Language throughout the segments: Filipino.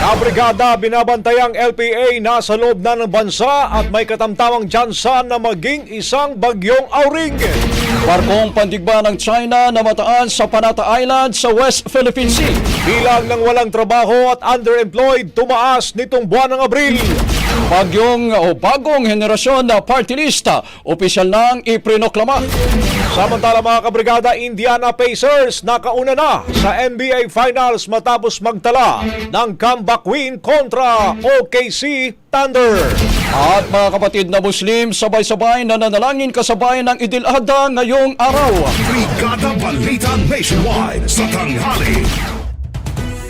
Kabrigada binabantayang LPA nasa loob na ng bansa at may katamtamang tsansa na maging isang bagyong auring. Barkong pandigba ng China na mataan sa Panata Island sa West Philippine Sea. Bilang ng walang trabaho at underemployed tumaas nitong buwan ng Abril. Bagyong o bagong henerasyon na party lista, opisyal nang iprinoklama. Samantala mga kabrigada, Indiana Pacers nakauna na sa NBA Finals matapos magtala ng comeback win kontra OKC Thunder. At mga kapatid na Muslim, sabay-sabay na nanalangin kasabay ng Idil Adha ngayong araw. Brigada Balita Nationwide. Sa tanghali.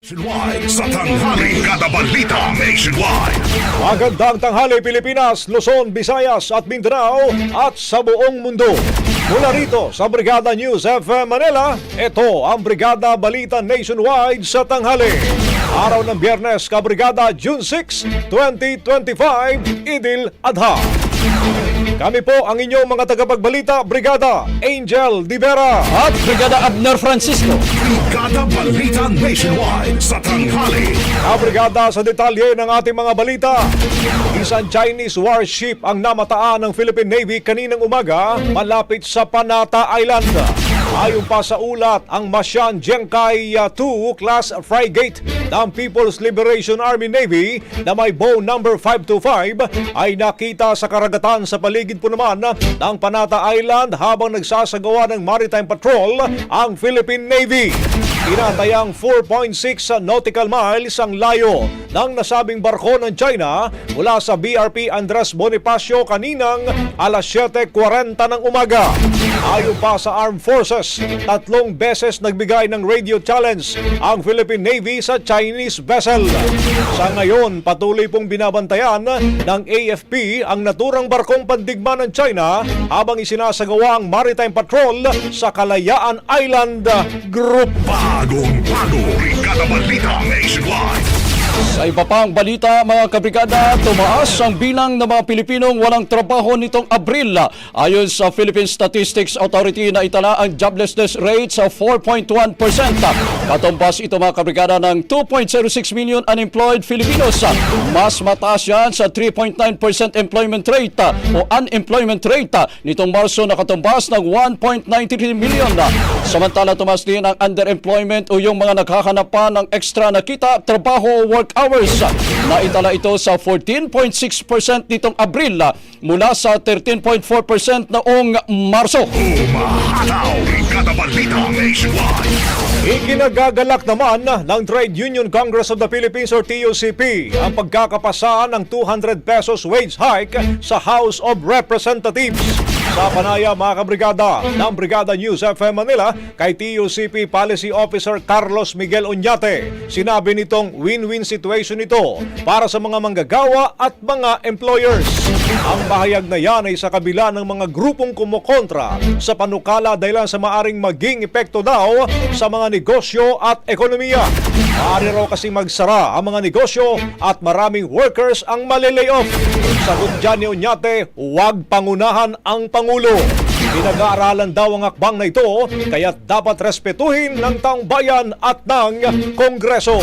Nationwide. Sa tanghali. Brigada Balita Nationwide. Magandang tanghali Pilipinas, Luzon, Visayas at Mindanao at sa buong mundo. Mula rito sa Brigada News FM Manila, ito ang Brigada Balita Nationwide sa tanghali. Araw ng Biyernes, Kabrigada, June 6, 2025, Idil Adha. Kami po ang inyong mga tagapagbalita, Brigada Angel Divera. At Brigada Abner Francisco. Brigada Balita Nationwide. Sa tanghali. Kabrigada sa detalye ng ating mga balita. Isang Chinese warship ang namataan ng Philippine Navy kaninang umaga malapit sa Panata Island. Ayon pa sa ulat, ang Masyan Jenkai 2 class frigate ng People's Liberation Army Navy na may bow number 525 ay nakita sa karagatan sa paligid po naman ng Panata Island habang nagsasagawa ng maritime patrol ang Philippine Navy. Tinatayang 4.6 nautical miles ang layo ng nasabing barko ng China mula sa BRP Andres Bonifacio kaninang alas 7.40 ng umaga. Ayon pa sa Armed Forces, tatlong beses nagbigay ng radio challenge ang Philippine Navy sa Chinese vessel. Sa ngayon, patuloy pong binabantayan ng AFP ang naturang barkong pandigma ng China habang isinasagawa ang maritime patrol sa Kalayaan Island Group. Bagong bago, Brigada Balita Nationwide. Sa iba pang balita, mga kabrigada, tumaas ang bilang ng mga Pilipinong walang trabaho nitong Abril. Ayon sa Philippine Statistics Authority na itala ang joblessness rate sa 4.1%. Katumbas ito mga kabrigada ng 2.06 million unemployed Filipinos. Mas mataas yan sa 3.9% employment rate o unemployment rate nitong Marso na katumbas ng 1.93 million. Samantala tumaas din ang underemployment o yung mga naghahanap pa ng extra na kita, trabaho work hours. Naitala ito sa 14.6% nitong Abril mula sa 13.4% noong Marso. Umahataw, Brigada Balita Nationwide. Iginagagalak naman ng Trade Union Congress of the Philippines or TUCP ang pagkakapasa ng 200 pesos wage hike sa House of Representatives. Sa panaya mga kabrigada ng Brigada News FM Manila kay TUCP Policy Officer Carlos Miguel Oñate, sinabi nitong win-win situation ito para sa mga manggagawa at mga employers. Ang bahayag na yan ay sa kabila ng mga grupong kumukontra sa panukala dahil sa maaring maging epekto daw sa mga negosyo at ekonomiya. Maaari raw kasi magsara ang mga negosyo at maraming workers ang malilay-off. Sagot dyan ni Oñate, huwag pangunahan ang Pangulo. Pinag-aaralan daw ang akbang na ito kaya dapat respetuhin ng taong bayan at ng Kongreso.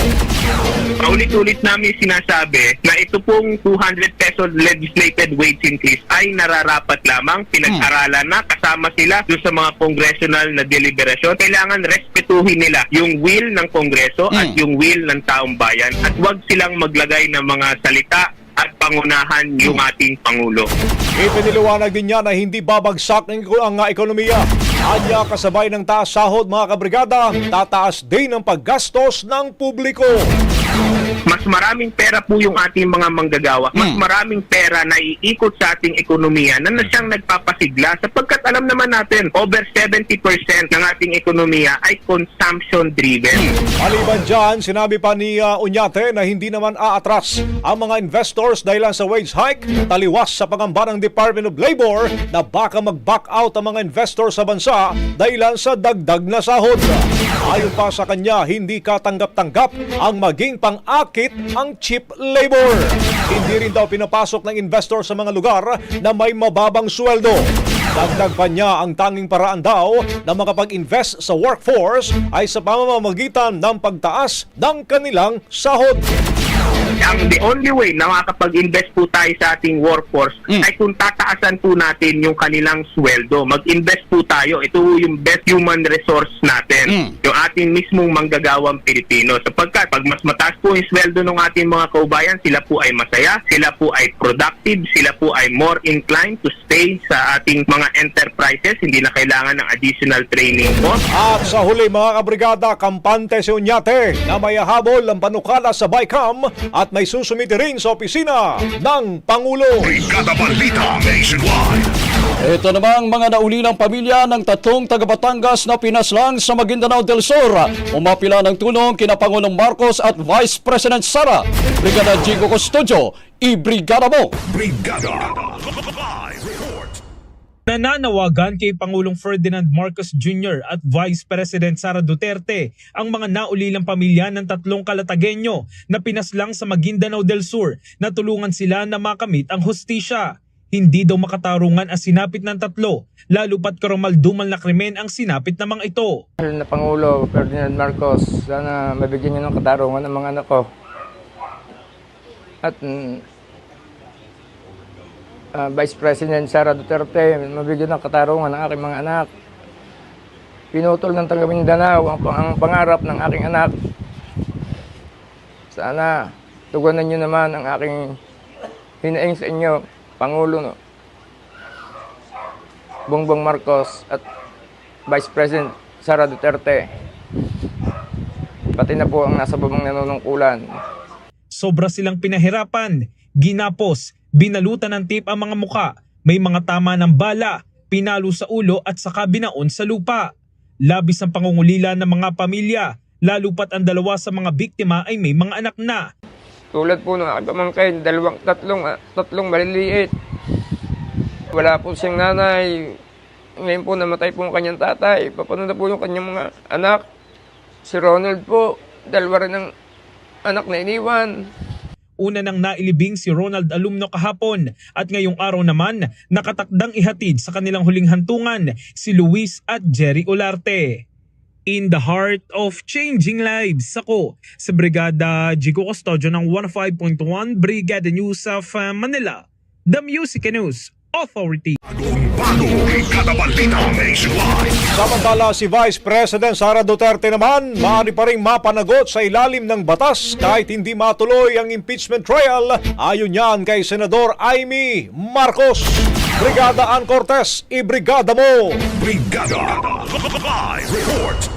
Paulit-ulit namin sinasabi na ito pong 200 peso legislated wage increase ay nararapat lamang. Pinag-aralan na kasama sila doon sa mga congressional na deliberasyon. Kailangan respetuhin nila yung will ng kongreso at yung will ng taong bayan. At huwag silang maglagay ng mga salita pangunahan yung ating Pangulo. Ipiniliwanag din niya na hindi babagsak ng ang uh, ekonomiya. Anya kasabay ng taas sahod mga kabrigada, tataas din ang paggastos ng publiko. Mas maraming pera po yung ating mga manggagawa. Mas maraming pera na iikot sa ating ekonomiya na na siyang nagpapasigla sapagkat alam naman natin, over 70% ng ating ekonomiya ay consumption-driven. Maliban dyan, sinabi pa ni uh, Unyate na hindi naman aatras ang mga investors dahil sa wage hike, taliwas sa pangamba ng Department of Labor na baka mag-back out ang mga investor sa bansa dahil sa dagdag na sahod. Ayon pa sa kanya, hindi katanggap-tanggap ang maging pang-akit ang cheap labor. Hindi rin daw pinapasok ng investor sa mga lugar na may mababang sweldo. Dagdag pa niya ang tanging paraan daw na makapag-invest sa workforce ay sa pamamagitan ng pagtaas ng kanilang sahod. Ang the only way na makakapag-invest po tayo sa ating workforce ay kung tataasan po natin yung kanilang sweldo. Mag-invest po tayo. Ito yung best human resource natin. Yung ating mismong manggagawang Pilipino. Sapagkat pag mas mataas po yung sweldo ng ating mga kaubayan, sila po ay masaya, sila po ay productive, sila po ay more inclined to stay sa ating mga enterprises. Hindi na kailangan ng additional training cost. At sa huli mga kabrigada, kampante si Unyate na may habol ang panukala sa BICAM at may susumiti rin sa opisina ng Pangulo. Brigada Balita Nationwide. Ito namang mga naulilang pamilya ng tatlong taga Batangas na pinaslang sa Maguindanao del Sur. Umapila ng tulong kina Pangulong Marcos at Vice President Sara. Brigada Jigo Custodio, i-brigada mo! Brigada. Nananawagan kay Pangulong Ferdinand Marcos Jr. at Vice President Sara Duterte ang mga naulilang pamilya ng tatlong kalatagenyo na pinaslang sa Maguindanao del Sur na tulungan sila na makamit ang hustisya. Hindi daw makatarungan ang sinapit ng tatlo, lalo pat karumaldumal na krimen ang sinapit ng mga ito. Na Pangulo Ferdinand Marcos, sana mabigyan niyo ng katarungan ng mga anak ko. At ah, Vice President Sara Duterte, mabigyan ng katarungan ng aking mga anak. Pinutol ng taga Mindanao ang, ang pangarap ng aking anak. Sana tugunan niyo naman ang aking hinaing sa inyo, Pangulo no? Bongbong Marcos at Vice President Sara Duterte. Pati na po ang nasa babang nanunungkulan. sobra silang pinahirapan, ginapos, binalutan ng tip ang mga muka, may mga tama ng bala, pinalo sa ulo at saka binaon sa lupa. Labis ang pangungulila ng mga pamilya, lalo pat ang dalawa sa mga biktima ay may mga anak na. Tulad po ng aking pamangkin, dalawang, tatlong, ah, tatlong maliliit. Wala po siyang nanay. Ngayon po namatay po ang kanyang tatay. Paano na po yung kanyang mga anak? Si Ronald po, dalawa rin ang anak na iniwan. Una nang nailibing si Ronald Alumno kahapon at ngayong araw naman nakatakdang ihatid sa kanilang huling hantungan si Luis at Jerry Olarte. In the heart of changing lives, ako sa Brigada Jigo Custodio ng 105.1 Brigada News of uh, Manila, The Music News Authority. Samantala si Vice President Sara Duterte naman, maaari pa rin mapanagot sa ilalim ng batas kahit hindi matuloy ang impeachment trial. Ayon yan kay Senador Amy Marcos. Brigada Ann Cortez, ibrigada mo! Brigada Live Report.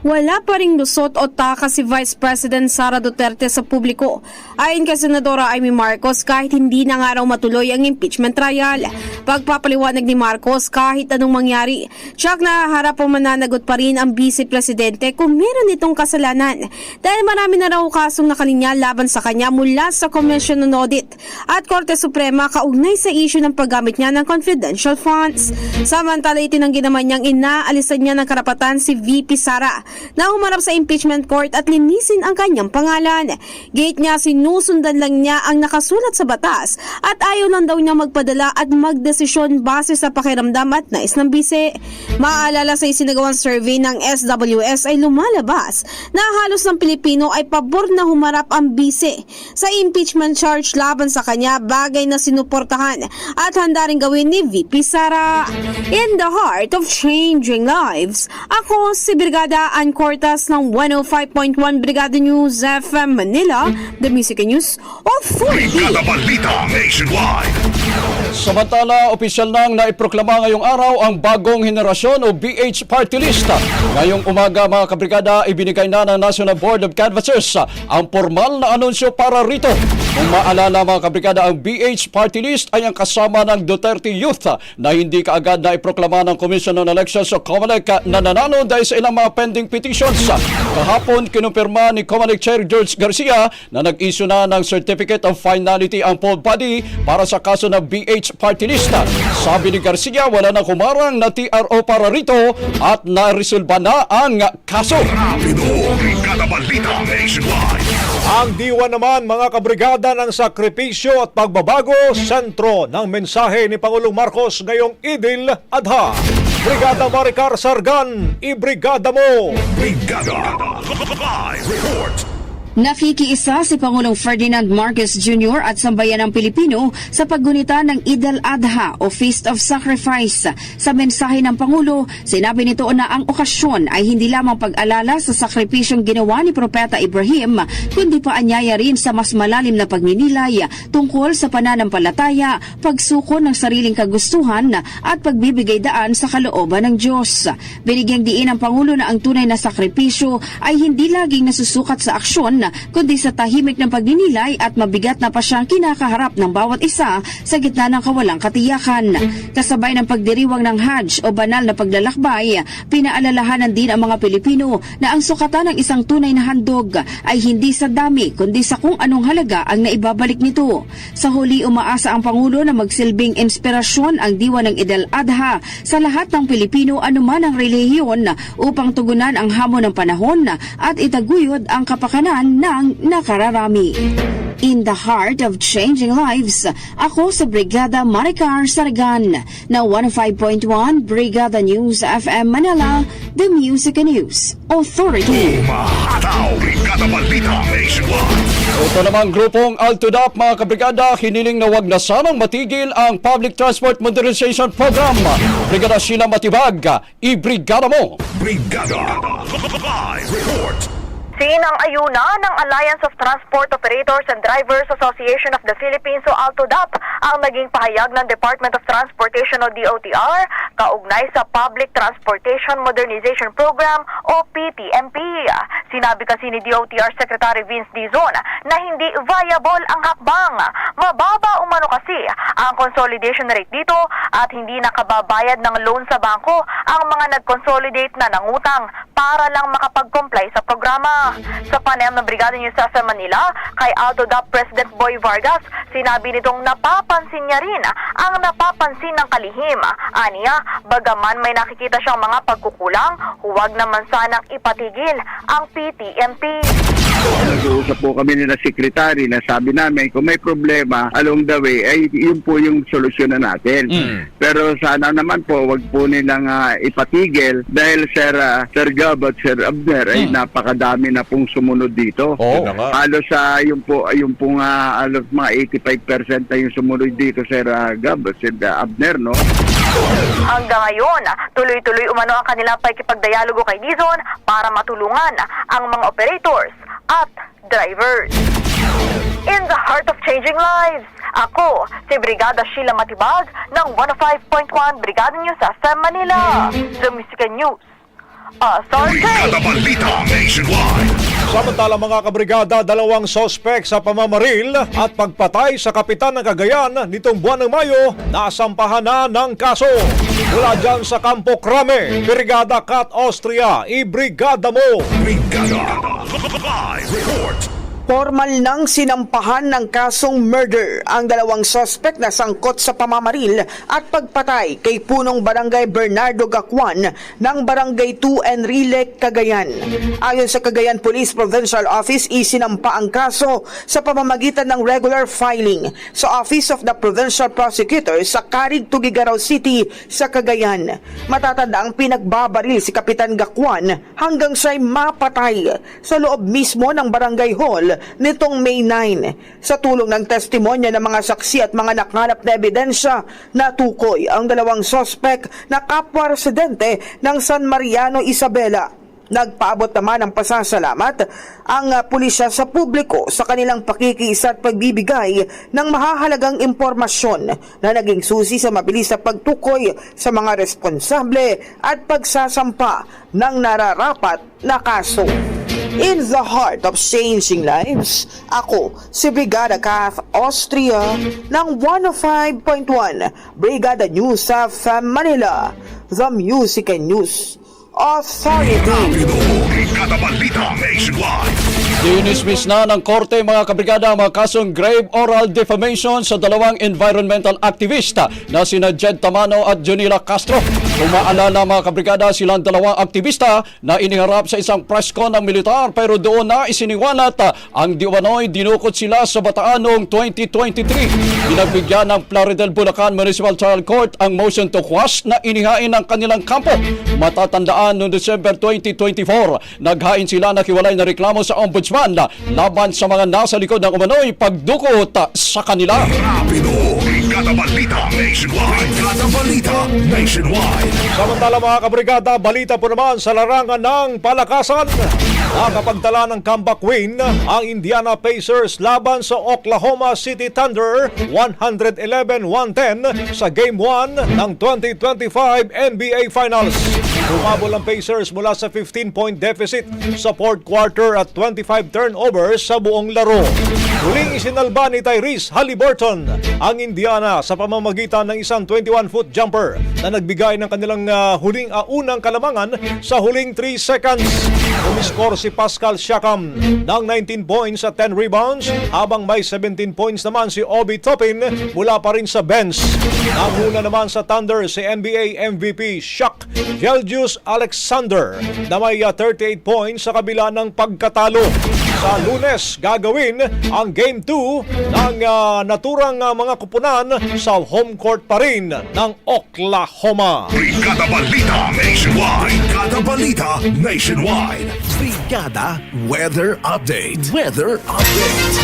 Wala pa ring lusot o taka si Vice President Sara Duterte sa publiko. Ayon kay Senadora Amy Marcos, kahit hindi na nga raw matuloy ang impeachment trial. Pagpapaliwanag ni Marcos, kahit anong mangyari, tsak nahaharap o mananagot pa rin ang Vice Presidente kung meron itong kasalanan. Dahil marami na raw kasong nakalinya laban sa kanya mula sa Commission on Audit at Korte Suprema kaugnay sa issue ng paggamit niya ng confidential funds. Samantala itinanggi naman niyang inaalisan niya ng karapatan si VP Sara na humarap sa impeachment court at linisin ang kanyang pangalan. Gate niya sinusundan lang niya ang nakasulat sa batas at ayaw lang daw niya magpadala at magdesisyon base sa pakiramdam at nais ng bise. Maalala sa isinagawang survey ng SWS ay lumalabas na halos ng Pilipino ay pabor na humarap ang bise sa impeachment charge laban sa kanya bagay na sinuportahan at handa rin gawin ni VP Sara. In the heart of changing lives, ako si Brigada Ann Cortas ng 105.1 Brigada News FM Manila, The Music News Authority. Brigada Balita Nationwide. Samantala, opisyal nang naiproklama ngayong araw ang bagong henerasyon o BH Party List. Ngayong umaga mga kabrigada, ibinigay na ng National Board of Canvassers ang formal na anunsyo para rito. Kung maalala mga kabrigada, ang BH Party List ay ang kasama ng Duterte Youth na hindi kaagad na iproklama ng Commission on Elections o COMELEC na nanalo dahil sa ilang mga pending petitions. Kahapon, kinumpirma ni COMELEC Chair George Garcia na nag-issue na ng Certificate of Finality ang poll body para sa kaso ng BH Party List. Sabi ni Garcia, wala na kumarang na TRO para rito at naresolba na ang kaso. Ang diwa naman mga kabrigada ng sakripisyo at pagbabago, sentro ng mensahe ni Pangulong Marcos ngayong Idil Adha. Brigada Maricar Sargan, ibrigada mo! Brigada Live Report. Nakikiisa si Pangulong Ferdinand Marcos Jr. at sambayanang Pilipino sa paggunita ng Eid al-Adha o Feast of Sacrifice. Sa mensahe ng Pangulo, sinabi nito na ang okasyon ay hindi lamang pag-alala sa sakripisyong ginawa ni Propeta Ibrahim, kundi pa anyaya rin sa mas malalim na pagninilay tungkol sa pananampalataya, pagsuko ng sariling kagustuhan at pagbibigay daan sa kalooban ng Diyos. Binigyang diin ng Pangulo na ang tunay na sakripisyo ay hindi laging nasusukat sa aksyon kundi sa tahimik ng pagninilay at mabigat na pa siyang kinakaharap ng bawat isa sa gitna ng kawalang katiyakan. Kasabay ng pagdiriwang ng Hajj o banal na paglalakbay, pinaalalahanan din ang mga Pilipino na ang sukatan ng isang tunay na handog ay hindi sa dami kundi sa kung anong halaga ang naibabalik nito. Sa huli, umaasa ang Pangulo na magsilbing inspirasyon ang diwa ng Eid al-Adha sa lahat ng Pilipino anuman ang relihiyon upang tugunan ang hamon ng panahon at itaguyod ang kapakanan ng nakararami. In the heart of changing lives, ako sa Brigada Maricar Sargan na 105.1 Brigada News FM Manila, The Music News Authority. Umahataw, Brigada Balita Nationwide. Ito namang grupong Altudap mga kabrigada, hiniling na wag na sanang matigil ang Public Transport Modernization Program. Brigada Sheila Matibag, ibrigada mo! Brigada Live Report. Sinang ayuna ng Alliance of Transport Operators and Drivers Association of the Philippines o ALTODAP ang naging pahayag ng Department of Transportation o DOTR kaugnay sa Public Transportation Modernization Program o PTMP. Sinabi kasi ni DOTR Secretary Vince Dizon na hindi viable ang hakbang. Mababa umano kasi ang consolidation rate dito at hindi nakababayad ng loan sa bangko ang mga nag-consolidate na nangutang para lang makapag-comply sa programa. Sa panayam ng Brigada News sa Manila, kay AutoDAP President Boy Vargas, sinabi nitong napapansin niya rin ang napapansin ng kalihim. Aniya, bagaman may nakikita siyang mga pagkukulang, huwag naman sanang ipatigil ang PTMP. Nag-uusap po kami nila sekretary na sabi namin kung may problema along the way ay yun po yung solusyon na natin. Pero sana naman po wag po nilang ah, ipatigil dahil Sir ah, Sir Gab at Sir Abner ay napakadami na pong sumunod dito. Nga. Halos sa yung po yung pong ah, halos mga 85% na yung sumunod dito Sir ah, Gab at Sir ah, Abner no. Hanggang ngayon, tuloy-tuloy umano ang kanilang pakikipagdialogo kay Dizon para matulungan ang mga operators at drivers. In the heart of changing lives, ako si Brigada Sheila Matibag ng 105.1 Brigada News FM Manila. The Music News. Authority! Brigada Balita Nationwide. Samantala mga kabrigada, dalawang sospek sa pamamaril at pagpatay sa kapitan ng Cagayan nitong buwan ng Mayo, nasampahan na ng kaso. Mula dyan sa Campo Crame, Brigada Cat Austria, i-brigada mo! Brigada Live Report. Formal nang sinampahan ng kasong murder ang dalawang sospek na sangkot sa pamamaril at pagpatay kay punong barangay Bernardo Gacuan ng barangay 2 Enrile, Cagayan. Ayon sa Cagayan Police Provincial Office, isinampa ang kaso sa pamamagitan ng regular filing sa Office of the Provincial Prosecutor sa Carig, Tugigaraw City sa Cagayan. Matatanda ang pinagbabaril si Kapitan Gacuan hanggang siya'y mapatay sa loob mismo ng barangay hall nitong May 9. Sa tulong ng testimonya ng mga saksi at mga nakalap na ebidensya, natukoy ang dalawang sospek na kapwa residente ng San Mariano, Isabela. Nagpaabot naman ng pasasalamat ang uh, pulisya sa publiko sa kanilang pakikiisa at pagbibigay ng mahahalagang impormasyon na naging susi sa mabilis na pagtukoy sa mga responsable at pagsasampa ng nararapat na kaso. In the heart of changing lives, ako si Brigada Kath Austria ng 105.1 Brigada News of Manila, The Music and News Authority. Dinismiss na ng korte mga kabrigada ang mga kasong grave oral defamation sa dalawang environmental activista na sina Jed Tamano at Junila Castro. Kung maalala mga kabrigada silang dalawang aktivista na iniharap sa isang press con ng militar pero doon na isiniwalat ah, ang diwanoy dinukot sila sa bataan noong 2023. Binagbigyan ng Plaridel Bulacan Municipal Trial Court ang motion to quash na inihain ng kanilang kampo. Matatandaan noong December 2024, naghain sila na kiwalay na reklamo sa ombudsman laban sa mga nasa likod ng umano'y pagdukot ah, sa kanila. Rapido. Brigada Balita Nationwide. Brigada Balita Nationwide. Samantala mga kabrigada, balita po naman sa larangan ng palakasan. Nakapagtala ng comeback win ang Indiana Pacers laban sa Oklahoma City Thunder 111-110 sa Game 1 ng 2025 NBA Finals. Humabol ang Pacers mula sa 15-point deficit sa fourth quarter at 25 turnovers sa buong laro. Huling isinalba ni Tyrese Halliburton ang Indiana sa pamamagitan ng isang 21-foot jumper na nagbigay ng kanilang ah, huling ah, unang kalamangan sa huling 3 seconds. Umiskor si Pascal Siakam ng 19 points at 10 rebounds habang may 17 points naman si Obi Toppin mula pa rin sa bench. Nanguna naman sa Thunder si NBA MVP Shaq Gelgius Alexander na may ah, 38 points sa kabila ng pagkatalo. Sa lunes, gagawin ang Game 2 ng ah, naturang ah, mga kupunan sa home court pa rin ng Oklahoma. Brigada Balita Nationwide. Brigada Balita Nationwide. Brigada Weather Update. Weather Update.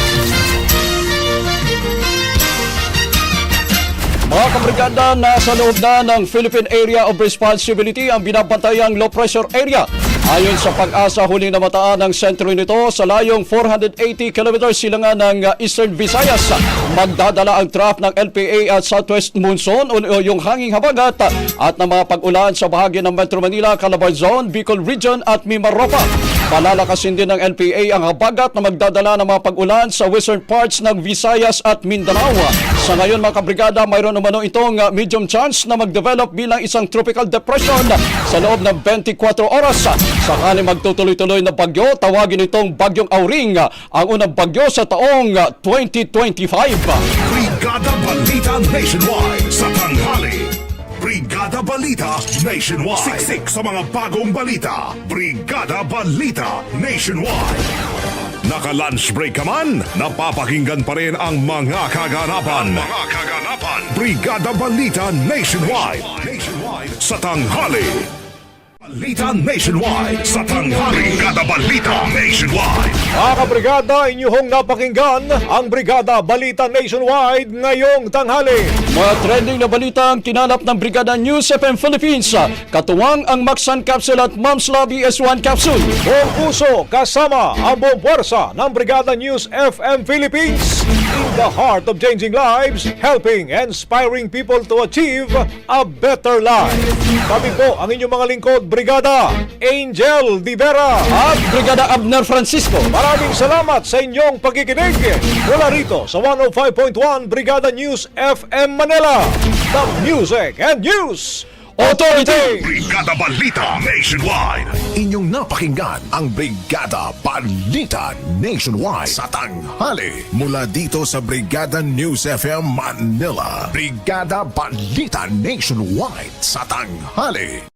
Mga kabrigada, nasa loob na ng Philippine Area of Responsibility ang binabantayang low pressure area Ayon sa pag-asa, huling namataan ang sentro nito sa layong 480 km silangan ng uh, Eastern Visayas. Magdadala ang trough ng LPA at Southwest Monsoon o yung hanging habagat at ng mga pag-ulan sa bahagi ng Metro Manila, Calabar Zone, Bicol Region at Mimaropa. Palalakasin din ng LPA ang habagat na magdadala ng mga pag-ulan sa western parts ng Visayas at Mindanao. Sa ngayon mga kabrigada, mayroon umano itong uh, medium chance na mag-develop bilang isang tropical depression sa loob ng 24 oras. Sakali magtutuloy-tuloy na bagyo, tawagin itong Bagyong Auring, ang unang bagyo sa taong uh, 2025. Brigada Balita Nationwide sa tanghali. Brigada Balita Nationwide. Siksik sa mga bagong balita. Brigada Balita Nationwide. Naka-lunch break ka man, napapakinggan pa rin ang mga kaganapan. mga kaganapan. Brigada Balita Nationwide. Nationwide sa tanghali. Balita Nationwide sa tanghali. Brigada Balita Nationwide. Mga kabrigada, inyong napakinggan ang Brigada Balita Nationwide ngayong tanghali. Mga trending na balita ang kinalap ng Brigada News FM Philippines. Katuwang ang Maxan Capsule at Mom's Lobby S1 Capsule. Buong puso kasama ang buong puwersa ng Brigada News FM Philippines in the heart of changing lives, helping and inspiring people to achieve a better life. Kami po ang inyong mga lingkod, Brigada Angel Di Vera. At Brigada Abner Francisco. Maraming salamat sa inyong pagkikinig mula rito sa 105.1 Brigada News FM Manila, the Music and News Authority. Brigada Balita Nationwide. Inyong napakinggan ang Brigada Balita Nationwide sa tanghali mula dito sa Brigada News FM Manila. Brigada Balita Nationwide sa tanghali.